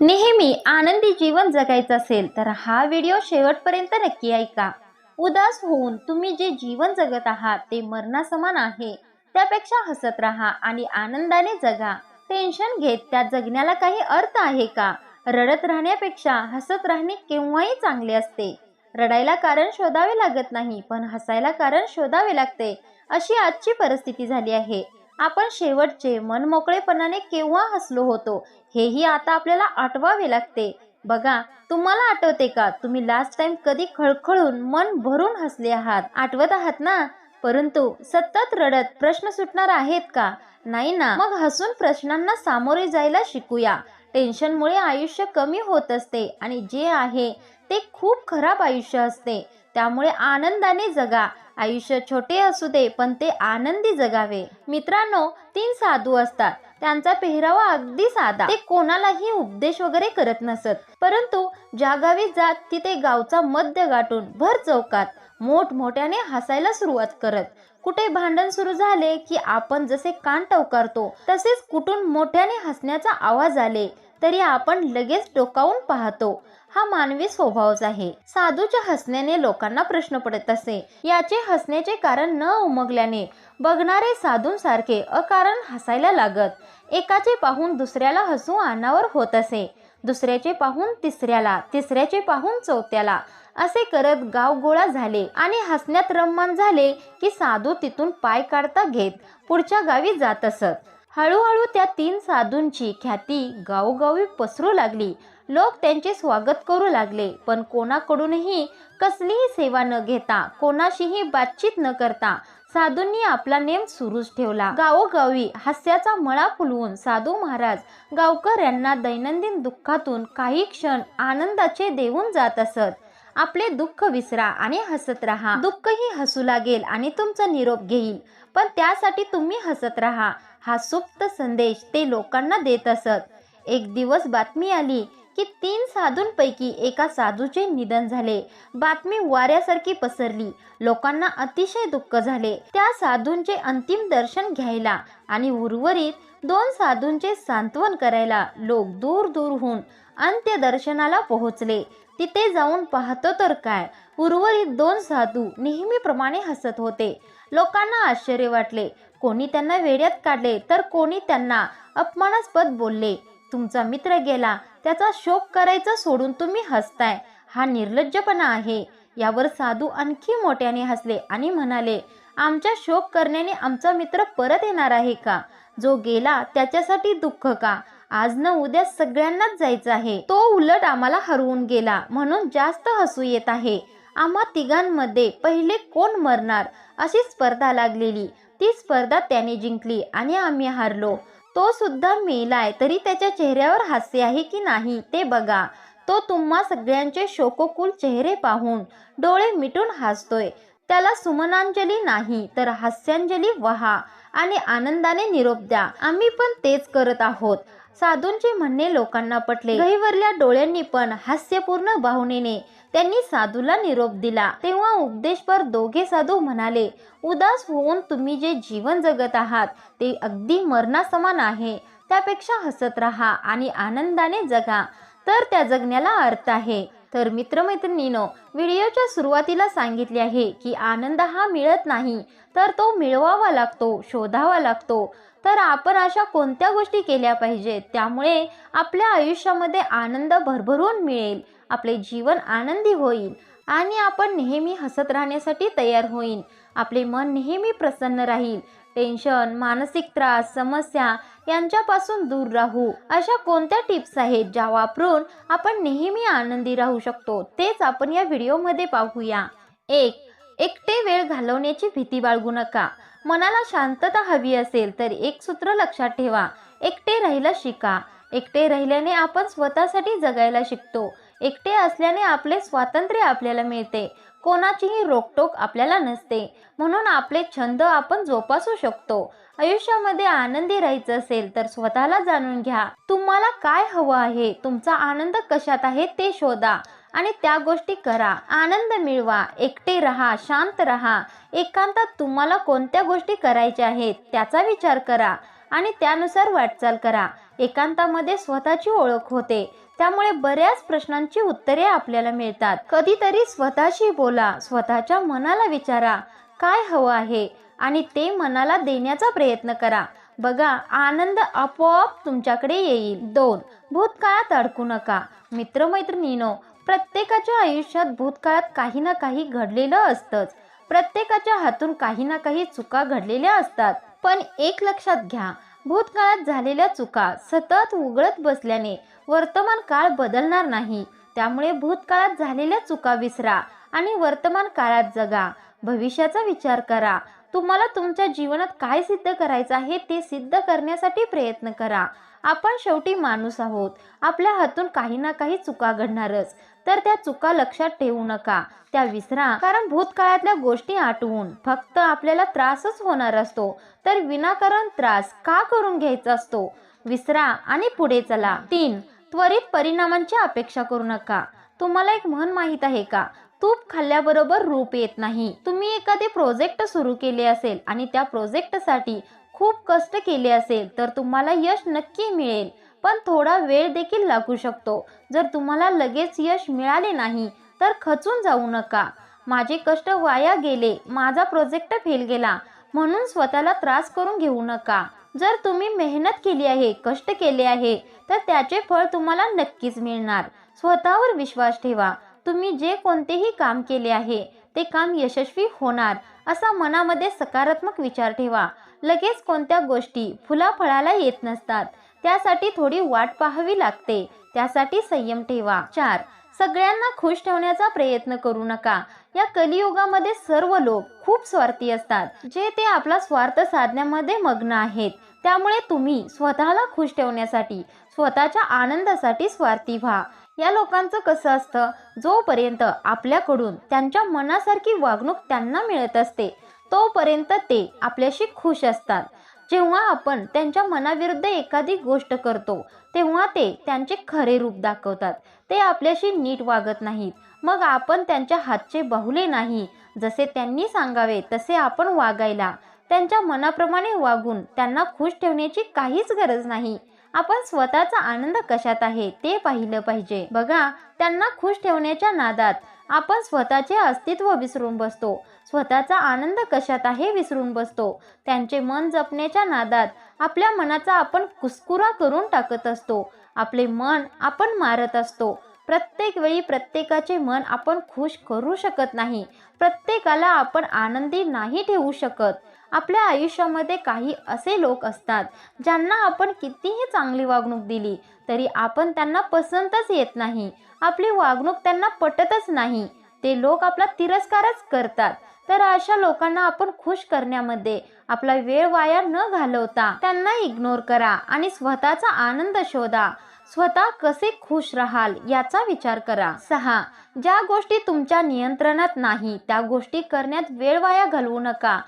नेहमी आनंदी जीवन जगायचं असेल तर हा व्हिडिओ शेवटपर्यंत नक्की ऐका. उदास होऊन तुम्ही जे जीवन जगत आहात ते मरणासमान आहे. त्यापेक्षा हसत राहा आणि आनंदाने जगा. टेन्शन घेत त्या जगण्याला काही अर्थ आहे का? रडत राहण्यापेक्षा हसत राहणे केव्हाही चांगले असते. रडायला कारण शोधावे लागत नाही पण हसायला कारण शोधावे लागते अशी आजची परिस्थिती झाली आहे. आपण शेवटचे मन मोकळेपणाने केव्हा हसलो होतो हेही आता आपल्याला आठवावे लागते. बघा तुम्हाला आठवते का? तुम्ही लास्ट टाइम कधी खळखळून मन भरून हसले आहात? आठवत आहात ना? परंतु सतत रडत प्रश्न सुटणार आहेत का? नाही ना? मग हसून प्रश्नांना सामोरे जायला शिकूया. टेन्शनमुळे आयुष्य कमी होत असते आणि जे आहे ते खूप खराब आयुष्य असते. त्यामुळे आनंदाने जगा. आयुष्य छोटे असू दे पण ते आनंदी जगावे. मित्रांनो तीन साधू असतात. त्यांचा पेहरावा अगदी साधा. ते कोणालाही उपदेश वगैरे करत नसत. परंतु ज्या गावी जात तिथे गावचा मध्य गाठून भर चौकात मोठमोठ्याने हसायला सुरुवात करत. कुठे भांडण सुरू झाले की आपण जसे कान टवकारतो तसेच कुठून मोठ्याने हसण्याचा आवाज आले तरी आपण लगेच डोकावून पाहतो. हा मानवी स्वभावच आहे. साधूच्या हसण्याने लोकांना प्रश्न पडत असे. याचे हसण्याचे कारण न उमगल्याने बघणारे साधूंसारखे अकारण हसायला लागत. एकाचे पाहून दुसऱ्याला हसू अनावर होत असे. दुसऱ्याचे पाहून तिसऱ्याला तिसऱ्याचे पाहून चौथ्याला. असे करत गाव गोळा झाले आणि हसण्यात रममान झाले की साधू तिथून पाय काढता घेत पुढच्या गावी जात असत. हळूहळू त्या तीन साधूंची ख्याती गावोगावी पसरू लागली. लोक त्यांचे स्वागत करू लागले पण कोणाकडूनही कसलीही सेवा न घेता कोणाशीही बातचीत न करता साधूंनी आपला नेम सुरूच ठेवला. गावोगावी हास्याचा मळा फुलवून साधू महाराज गावकऱ्यांना दैनंदिन दुःखातून काही क्षण आनंदाचे देऊन जात असत. आपले दुःख विसरा आणि हसत राहा. दुःखही हसू लागेल आणि तुमचा निरोप घेईल. पण त्यासाठी तुम्ही हसत राहा. हा सुप्त संदेश ते लोकांना देत असत. एक दिवस बातमी आली. की तीन साधूंपैकी एका साधूचे निधन झाले. बातमी वाऱ्यासारखी पसरली. लोकांना अतिशय दुःख झाले. त्या साधूंचे अंतिम दर्शन घ्यायला आणि उर्वरित दोन साधूंचे सांत्वन करायला लोक दूर दूरहून अंत्यदर्शनाला पोहोचले. तिथे जाऊन पाहतो तर काय? उर्वरित दोन साधू नेहमीप्रमाणे हसत होते. लोकांना आश्चर्य वाटले. कोणी त्यांना वेड्यात काढले तर कोणी त्यांना अपमानास्पद बोलले. तुमचा मित्र गेला त्याचा शोक करायचा सोडून तुम्ही हसताय. हा निर्लज्जपणा आहे. यावर साधू आणखी मोठ्याने हसले आणि म्हणाले आमच्या शोक करण्याने आमचा मित्र परत येणार आहे का? जो गेला त्याच्यासाठी दुःख का? आज न उद्या सगळ्यांनाच जायचं आहे. तो उलट आम्हाला हरवून गेला म्हणून जास्त हसू येत आहे. आम्हा तिघांमध्ये पहिले कोण मरणार? अशी स्पर्धा लागलेली. ती स्पर्धा त्याने जिंकली आणि आम्ही हारलो. तो सुद्धा मेलाय. तरी त्याच्या चेहऱ्यावर हास्य आहे की नाही ते बघा. तो तुम्हा सगळ्यांचे शोकोकुल चेहरे पाहून डोळे मिटून हसतोय. त्याला सुमनांजली नाही तर हास्यांजली वहा आणि आनंदाने निरोप द्या. आम्ही पण तेच करत आहोत. साधूंचे म्हणणे लोकांना पटले. गहिवरल्या डोळ्यांनी पण हास्यपूर्ण भावनेने त्यांनी साधूला निरोप दिला. तेव्हा उपदेशपर दोघे साधू म्हणाले उदास होऊन तुम्ही जे जीवन जगत आहात ते अगदी मरणासमान आहे. त्यापेक्षा हसत राहा आणि आनंदाने जगा. तर त्या जगण्याला अर्थ आहे. तर मित्रमैत्रिणीनो व्हिडिओच्या सुरुवातीला सांगितले आहे की आनंद हा मिळत नाही तर तो मिळवावा लागतो शोधावा लागतो. तर आपण अशा कोणत्या गोष्टी केल्या पाहिजेत? त्यामुळे आपल्या आयुष्यामध्ये आनंद भरभरून मिळेल आपले जीवन आनंदी होईल आणि आपण नेहमी हसत राहण्यासाठी तयार होईल. आपले मन नेहमी प्रसन्न राहील. टेन्शन मानसिक त्रास समस्या यांच्यापासून दूर राहू. अशा कोणत्या टिप्स आहेत ज्या वापरून आपण नेहमी आनंदी राहू शकतो? तेच आपण या व्हिडिओमध्ये पाहूया. एक एकटे वेळ घालवण्याची भीती बाळगू नका. मनाला शांतता हवी असेल तर एक सूत्र लक्षात ठेवा. एकटे राहायला शिका. एकटे राहिल्याने आपण स्वतःसाठी जगायला शिकतो. एकटे असल्याने आपले स्वातंत्र्य आपल्याला मिळते. कोणाचीही रोकटोक आपल्याला नसते. म्हणून आपले छंद आपण जोपासू शकतो. आयुष्यामध्ये आनंदी राहायचं असेल तर स्वतःला जाणून घ्या. तुम्हाला काय हवं आहे? तुमचा आनंद कशात आहे ते शोधा आणि त्या गोष्टी करा. आनंद मिळवा. एकटे राहा शांत राहा. एकांतात तुम्हाला कोणत्या गोष्टी करायच्या आहेत त्याचा विचार करा आणि त्यानुसार वाटचाल करा. एकांतामध्ये स्वतःची ओळख होते. त्यामुळे बऱ्याच प्रश्नांची उत्तरे आपल्याला मिळतात. कधीतरी स्वतःशी बोला. स्वतःच्या मनाला विचारा. काय हवं आहे? आणि ते मनाला देण्याचा प्रयत्न करा. बघा आनंद आपोआप तुमच्याकडे येईल. दोन भूतकाळात अडकू नका. मित्रमैत्रिणीनो प्रत्येकाच्या आयुष्यात भूतकाळात काही ना काही घडलेलं असतंच. प्रत्येकाच्या हातून काही ना काही चुका घडलेल्या असतात. पण एक लक्षात घ्या भूतकाळात झालेल्या चुका सतत उघडत बसल्याने वर्तमान काळ बदलणार नाही. त्यामुळे भूतकाळात झालेल्या चुका विसरा आणि वर्तमान काळात जगा. भविष्याचा विचार करा. तुम्हाला तुमच्या जीवनात काय सिद्ध करायचं आहे ते सिद्ध करण्यासाठी प्रयत्न करा. आपण शेवटी माणूस आहोत. आपल्या हातून काही ना काही चुका घडणारच. तर त्या चुका लक्षात ठेवू नका. त्या विसरा. कारण भूतकाळातल्या गोष्टी आठवून फक्त आपल्याला त्रासच होणार असतो. तर विनाकारण त्रास का करून घ्यायचा असतो? विसरा आणि पुढे चला. तीन. त्वरित परिणामांची अपेक्षा करू नका. तुम्हाला एक म्हण माहीत आहे का? तूप खाल्ल्याबरोबर रूप येत नाही. तुम्ही एखादे प्रोजेक्ट सुरू केले असेल आणि त्या प्रोजेक्टसाठी खूप कष्ट केले असेल तर तुम्हाला यश नक्की मिळेल. पण थोडा वेळ देखील लागू शकतो. जर तुम्हाला लगेच यश मिळाले नाही तर खचून जाऊ नका. माझे कष्ट वाया गेले माझा प्रोजेक्ट फेल गेला म्हणून स्वतःला त्रास करून घेऊ नका. जर तुम्ही मेहनत केली आहे कष्ट केले आहे तर त्याचे फळ तुम्हाला नक्कीच मिळणार. स्वतःवर विश्वास ठेवा. तुम्ही जे कोणतेही काम केले आहे ते काम यशस्वी होणार असा मनामध्ये सकारात्मक विचार ठेवा. लगेच कोणत्या गोष्टी फुलाफळाला येत नसतात त्यासाठी थोडी वाट पाहावी लागते त्यासाठी संयम ठेवा. चार सगळ्यांना खुश ठेवण्याचा प्रयत्न करू नका. या कलियुगामध्ये सर्व लोक खूप स्वार्थी असतात जे ते आपला स्वार्थ साधण्यामध्ये मग्न आहेत. त्यामुळे तुम्ही स्वतःला खुश ठेवण्यासाठी स्वतःच्या आनंदासाठी स्वार्थी व्हा. या लोकांचं कसं असतं? जोपर्यंत आपल्याकडून त्यांच्या मनासारखी वागणूक त्यांना मिळत असते तोपर्यंत ते आपल्याशी खुश असतात. जेव्हा आपण त्यांच्या मनाविरुद्ध एखादी गोष्ट करतो तेव्हा ते त्यांचे खरे रूप दाखवतात. ते आपल्याशी नीट वागत नाहीत. मग आपण त्यांच्या हातचे बाहुले नाही. जसे त्यांनी सांगावे तसे आपण वागायला. त्यांच्या मनाप्रमाणे वागून त्यांना खुश ठेवण्याची काहीच गरज नाही. आपण स्वतःचा आनंद कशात आहे ते पाहिलं पाहिजे. बघा त्यांना खुश ठेवण्याच्या नादात आपण स्वतःचे अस्तित्व विसरून बसतो. स्वतःचा आनंद कशात आहे विसरून बसतो. त्यांचे मन जपण्याच्या नादात आपल्या मनाचा आपण कुस्कुरा करून टाकत असतो. आपले मन आपण मारत असतो. प्रत्येक वेळी प्रत्येकाचे मन आपण खुश करू शकत नाही. प्रत्येकाला आपण आनंदी नाही ठेवू शकत. आपल्या आयुष्यामध्ये काही असे लोक असतात ज्यांना आपण कितीही चांगली वागणूक दिली तरी आपण त्यांना पसंतच येत नाही. आपली वागणूक त्यांना पटतच नाही. ते लोक आपला तिरस्कारच करतात. तर अशा लोकांना आपण खुश करण्यामध्ये आपला वेळ वाया न घालवता त्यांना इग्नोर करा आणि स्वतःचा आनंद शोधा. स्वतः कसे खुश राहाल याचा विचार करा. सहा ज्या गोष्टी तुमच्या नियंत्रणात नाही त्या गोष्टी करण्यात वेळ वाया घालवू नका.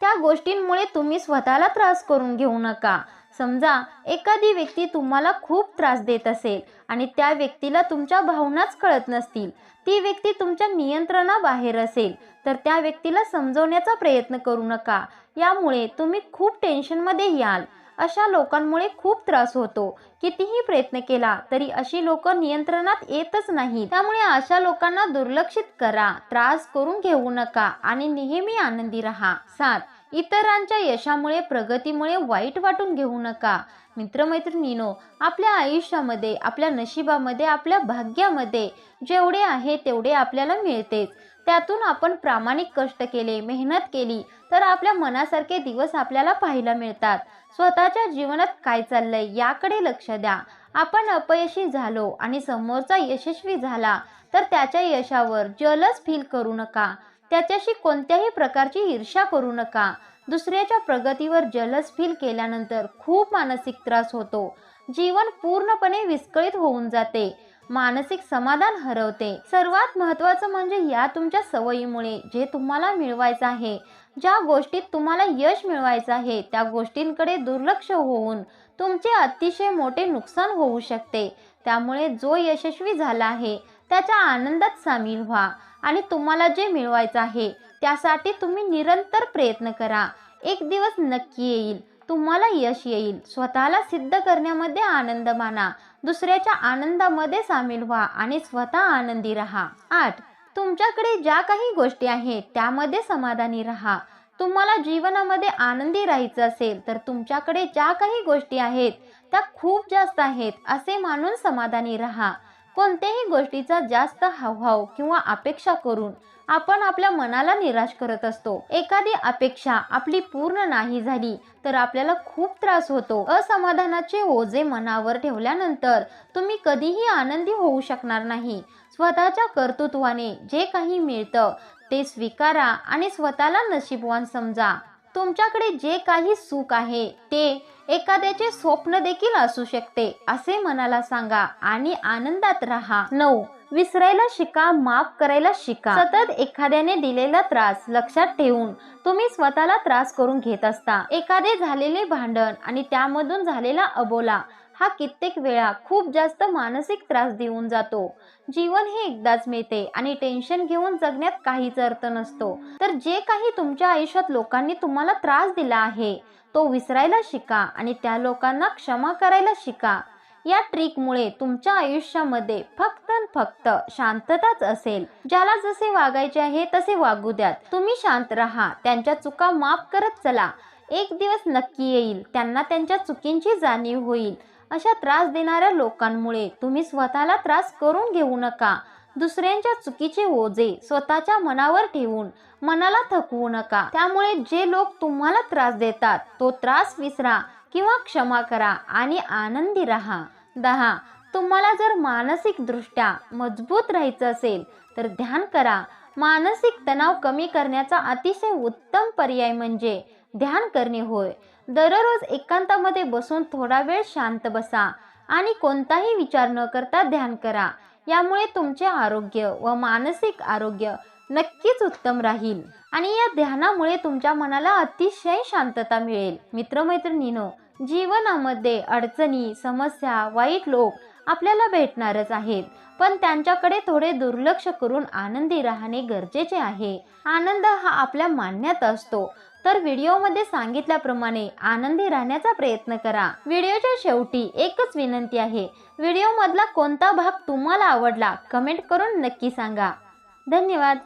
त्या गोष्टींमुळे तुम्ही स्वतःला त्रास करून घेऊ नका. समजा एखादी व्यक्ती तुम्हाला खूप त्रास देत असेल आणि त्या व्यक्तीला तुमच्या भावनाच कळत नसतील ती व्यक्ती तुमच्या नियंत्रणाबाहेर असेल तर त्या व्यक्तीला समजवण्याचा प्रयत्न करू नका. यामुळे तुम्ही खूप टेन्शनमध्ये याल. अशा लोकांमुळे खूप त्रास होतो. कितीही प्रयत्न केला तरी अशी लोक नियंत्रणात येतच नाही त्यामुळे अशा लोकांना दुर्लक्षित करा. त्रास करून घेऊ नका आणि नेहमी आनंदी राहा. सात. इतरांच्या यशामुळे प्रगतीमुळे वाईट वाटून घेऊ नका. मित्रमैत्रिणीनो आपल्या आयुष्यामध्ये आपल्या नशिबामध्ये आपल्या भाग्यामध्ये जेवढे आहे तेवढे आपल्याला मिळतेच. त्यातून आपण प्रामाणिक कष्ट केले मेहनत केली तर आपल्या मनासारखे दिवस आपल्याला पाहायला मिळतात. स्वतःच्या जीवनात काय चाललंय याकडे लक्ष द्या. आपण अपयशी झालो आणि समोरचा यशस्वी झाला तर त्याच्या यशावर जलस फील करू नका. त्याच्याशी कोणत्याही प्रकारची ईर्ष्या करू नका. दुसऱ्याच्या प्रगतीवर जलस फील केल्यानंतर खूप मानसिक त्रास होतो. जीवन पूर्णपणे विस्कळीत होऊन जाते. मानसिक समाधान हरवते. सर्वात महत्त्वाचं म्हणजे या तुमच्या सवयीमुळे जे तुम्हाला मिळवायचं आहे. ज्या गोष्टीत तुम्हाला यश मिळवायचं आहे त्या गोष्टींकडे दुर्लक्ष होऊन तुमचे अतिशय मोठे नुकसान होऊ शकते. त्यामुळे जो यशस्वी झाला आहे त्याच्या आनंदात सामील व्हा आणि तुम्हाला जे मिळवायचं आहे त्यासाठी तुम्ही निरंतर प्रयत्न करा. एक दिवस नक्की येईल तुम्हाला यश येईल. स्वतःला सिद्ध करण्यामध्ये आनंद माना. दुसऱ्याच्या आनंदामध्ये सामील व्हा आणि स्वतः आनंदी राहा. आठ. तुमच्याकडे ज्या काही गोष्टी आहेत त्यामध्ये समाधानी राहा. तुम्हाला जीवनामध्ये आनंदी राहायचं असेल तर तुमच्याकडे ज्या काही गोष्टी आहेत त्या खूप जास्त आहेत असे मानून समाधानी राहा. कोणत्याही गोष्टीचा जास्त हावभाव किंवा अपेक्षा करून आपण आपल्या मनाला निराश करत असतो. एखादी अपेक्षा आपली पूर्ण नाही झाली तर आपल्याला खूप त्रास होतो. असमाधानाचे ओझे मनावर ठेवल्यानंतर तुम्ही कधीही आनंदी होऊ शकणार नाही. स्वतःच्या कर्तृत्वाने जे काही मिळतं ते स्वीकारा आणि स्वतःला नशीबवान समजा. तुमच्याकडे जे काही सुख आहे ते एखाद्याचे स्वप्न देखील असू शकते असे मनाला सांगा आणि आनंदात राहा. नऊ. विसरायला शिका माफ करायला शिका. सतत एखाद्याने दिलेला त्रास लक्षात ठेवून तुम्ही स्वतःला त्रास करून घेत असता. एखादे झालेले भांडण आणि त्यामधून झालेला अबोला हा कित्येक वेळा खूप जास्त मानसिक त्रास देऊन जातो. जीवन हे एकदाच मिळते आणि टेन्शन घेऊन जगण्यात काहीच अर्थ नसतो. तर जे काही तुमच्या आयुष्यात लोकांनी तुम्हाला त्रास दिला आहे तो विसरायला शिका आणि त्या लोकांना क्षमा करायला शिका. या ट्रिकमुळे तुमच्या आयुष्यामध्ये फक्त फक्त शांतताच असेल. ज्याला जसे वागायचे आहे तसे वागू द्यात. तुम्ही शांत राहा त्यांच्या चुका माफ करत चला. एक दिवस नक्की येईल त्यांना त्यांच्या चुकींची जाणीव होईल. अशा त्रास देणाऱ्या लोकांमुळे तुम्ही स्वतःला त्रास करून घेऊ नका. दुसऱ्यांच्या चुकीचे ओझे स्वतःच्या मनावर ठेवून मनाला थकवू नका. त्यामुळे जे लोक तुम्हाला त्रास देतात तो त्रास विसरा किंवा क्षमा करा आणि आनंदी राहा. दहा तुम्हाला जर मानसिक दृष्ट्या मजबूत राहायचं असेल तर ध्यान करा. मानसिक तणाव कमी करण्याचा अतिशय उत्तम पर्याय म्हणजे ध्यान करणे होय. दररोज एकांतामध्ये बसून थोडा वेळ शांत बसा आणि कोणताही विचार न करता ध्यान करा. यामुळे तुमचे आरोग्य व मानसिक आरोग्य नक्कीच उत्तम राहील आणि या ध्यानामुळे तुमच्या मनाला अतिशय शांतता मिळेल. मित्रमैत्रिणीनो जीवनामध्ये अडचणी समस्या वाईट लोक आपल्याला भेटणारच आहेत. पण त्यांच्याकडे थोडे दुर्लक्ष करून आनंदी राहणे गरजेचे आहे. आनंद हा आपल्या मान्यात असतो. तर व्हिडिओमध्ये सांगितल्याप्रमाणे आनंदी राहण्याचा प्रयत्न करा. व्हिडिओच्या शेवटी एकच विनंती आहे. व्हिडिओमधला कोणता भाग तुम्हाला आवडला कमेंट करून नक्की सांगा. धन्यवाद.